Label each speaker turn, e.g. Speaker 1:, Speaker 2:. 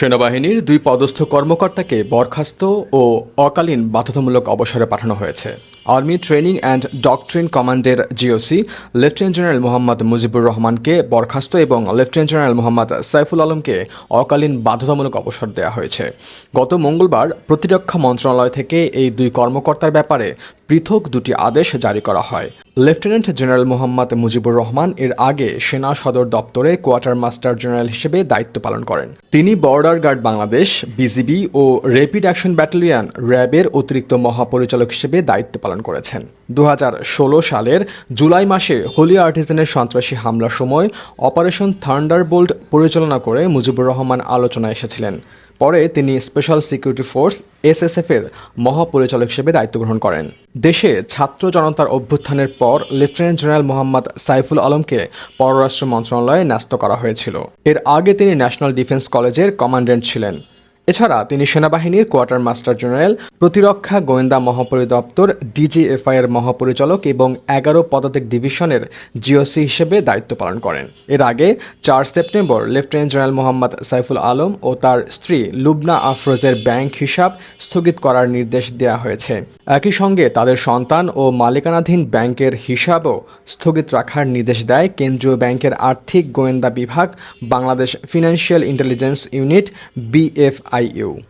Speaker 1: সেনাবাহিনীর দুই পদস্থ কর্মকর্তাকে বরখাস্ত ও অকালীন বাধ্যতামূলক অবসরে পাঠানো হয়েছে। আর্মি ট্রেনিং অ্যান্ড ডকট্রিন কমান্ডের GOC lieutenant general Mohammad Mujibur রহমানকে বরখাস্ত এবং লেফটেন্যান্ট জেনারেল মোহাম্মদ সাইফুল আলমকে অকালীন বাধ্যতামূলক অবসর দেওয়া হয়েছে। গত মঙ্গলবার প্রতিরক্ষা মন্ত্রণালয় থেকে এই দুই কর্মকর্তার ব্যাপারে পৃথক দুটি আদেশ জারি করা হয়। লেফটেন্যান্ট জেনারেল মোহাম্মদ মুজিবুর রহমান এর আগে সেনা সদর দপ্তরে কোয়ার্টার মাস্টার জেনারেল হিসেবে দায়িত্ব পালন করেন। তিনি বর্ডার গার্ড বাংলাদেশ, বিজিবি ও র্যাপিড অ্যাকশন ব্যাটালিয়ন র্যাবের অতিরিক্ত মহাপরিচালক হিসেবে দায়িত্ব পালন করেছেন। দু হাজার ষোলো সালের জুলাই মাসে হোলি আর্টিজানের সন্ত্রাসী হামলার সময় অপারেশন থান্ডার থান্ডারবোল্ট পরিচালনা করে মুজিবুর রহমান আলোচনায় এসেছিলেন। পরে তিনি স্পেশাল সিকিউরিটি ফোর্স এসএসএফ এর মহাপরিচালক হিসেবে দায়িত্ব গ্রহণ করেন। দেশে ছাত্র জনতার অভ্যুত্থানের পর লেফটেন্যান্ট জেনারেল মোহাম্মদ সাইফুল আলমকে পররাষ্ট্র মন্ত্রণালয়ে ন্যস্ত করা হয়েছিল। এর আগে তিনি ন্যাশনাল ডিফেন্স কলেজের কমান্ড্যান্ট ছিলেন। এছাড়া তিনি সেনাবাহিনীর কোয়ার্টার মাস্টার জেনারেল, প্রতিরক্ষা গোয়েন্দা মহাপরিদপ্তর ডিজিএফআই এর মহাপরিচালক এবং এগারো পদাতিক ডিভিশনের জিওসি হিসেবে দায়িত্ব পালন করেন। এর আগে চার September lieutenant general Mohammad Saiful Alam ও তার স্ত্রী লুবনা আফরোজের ব্যাংক হিসাব স্থগিত করার নির্দেশ দেওয়া হয়েছে। একই সঙ্গে তাদের সন্তান ও মালিকানাধীন ব্যাংকের হিসাবও স্থগিত রাখার নির্দেশ দেয় কেন্দ্রীয় ব্যাংকের আর্থিক গোয়েন্দা বিভাগ, Bangladesh financial intelligence unit hate you.